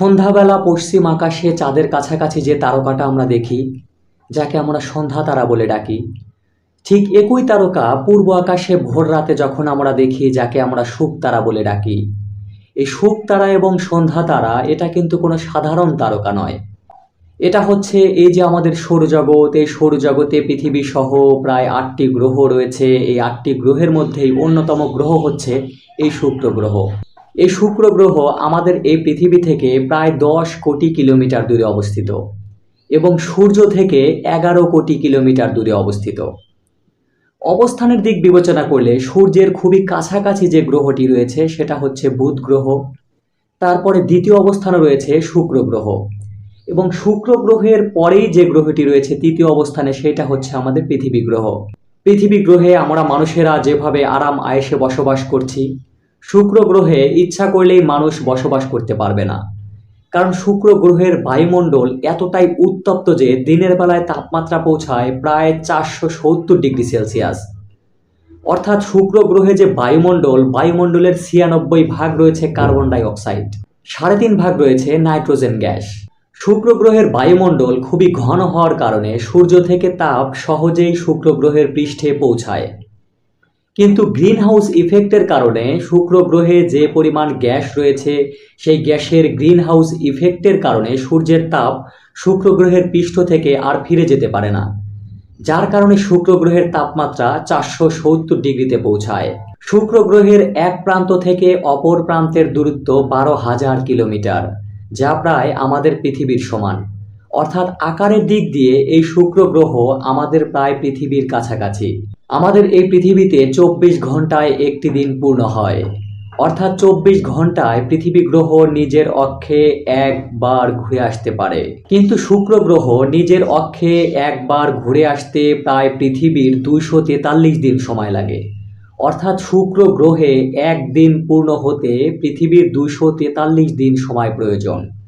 সন্ধ্যাবেলা পশ্চিম আকাশে চাঁদের কাছাকাছি যে তারকাটা আমরা দেখি, যাকে আমরা সন্ধ্যা তারা বলে ডাকি, ঠিক একই তারকা পূর্ব আকাশে ভোর রাতে যখন আমরা দেখি, যাকে আমরা শুক তারা বলে ডাকি। এই শুক তারা এবং সন্ধ্যা তারা, এটা কিন্তু কোনো সাধারণ তারকা নয়। এটা হচ্ছে এই যে আমাদের সৌরজগৎ, এই সৌরজগতে পৃথিবী সহ প্রায় আটটি গ্রহ রয়েছে। এই আটটি গ্রহের মধ্যেই অন্যতম গ্রহ হচ্ছে এই শুক্র গ্রহ। এই শুক্র গ্রহ আমাদের এই পৃথিবী থেকে প্রায় দশ কোটি কিলোমিটার দূরে অবস্থিত এবং সূর্য থেকে এগারো কোটি কিলোমিটার দূরে অবস্থিত। অবস্থানের দিক বিবেচনা করলে সূর্যের খুবই কাছাকাছি যে গ্রহটি রয়েছে সেটা হচ্ছে বুধ গ্রহ। তারপরে দ্বিতীয় অবস্থানে রয়েছে শুক্র গ্রহ এবং শুক্র গ্রহের পরেই যে গ্রহটি রয়েছে তৃতীয় অবস্থানে সেটা হচ্ছে আমাদের পৃথিবী গ্রহ। পৃথিবী গ্রহে আমরা মানুষেরা যেভাবে আরাম আয়েসে বসবাস করছি শুক্র গ্রহে ইচ্ছা করলেই মানুষ বসবাস করতে পারবে না। কারণ শুক্র গ্রহের বায়ুমণ্ডল এতটাই উত্তপ্ত যে দিনের বেলায় তাপমাত্রা পৌঁছায় প্রায় চারশো সত্তর ডিগ্রি সেলসিয়াস। অর্থাৎ শুক্র গ্রহে যে বায়ুমণ্ডল, বায়ুমণ্ডলের ছিয়ানব্বই ভাগ রয়েছে কার্বন ডাই অক্সাইড সাড়ে তিন ভাগ রয়েছে নাইট্রোজেন গ্যাস। শুক্র গ্রহের বায়ুমণ্ডল খুবই ঘন হওয়ার কারণে সূর্য থেকে তাপ সহজেই শুক্র গ্রহের পৃষ্ঠে পৌঁছায়। কিন্তু গ্রিন হাউস ইফেক্টের কারণে শুক্র গ্রহে যে পরিমাণ গ্যাস রয়েছে, সেই গ্যাসের গ্রিন হাউস ইফেক্টের কারণে সূর্যের তাপ শুক্র গ্রহের পৃষ্ঠ থেকে আর ফিরে যেতে পারে না, যার কারণে শুক্র গ্রহের তাপমাত্রা চারশো সত্তর ডিগ্রিতে পৌঁছায়। শুক্র গ্রহের এক প্রান্ত থেকে অপর প্রান্তের দূরত্ব বারো হাজার কিলোমিটার, যা প্রায় আমাদের পৃথিবীর সমান। অর্থাৎ আকারের দিক দিয়ে এই শুক্র গ্রহ আমাদের প্রায় পৃথিবীর কাছাকাছি। আমাদের এই পৃথিবীতে চব্বিশ ঘন্টায় একটি দিন পূর্ণ হয়। অর্থাৎ চব্বিশ ঘন্টায় পৃথিবী গ্রহ নিজের অক্ষে একবার ঘুরে আসতে পারে। কিন্তু শুক্র গ্রহ নিজের অক্ষে একবার ঘুরে আসতে প্রায় পৃথিবীর দুইশো তেতাল্লিশ দিন সময় লাগে। অর্থাৎ শুক্র গ্রহে একদিন পূর্ণ হতে পৃথিবীর দুইশো তেতাল্লিশ দিন সময় প্রয়োজন।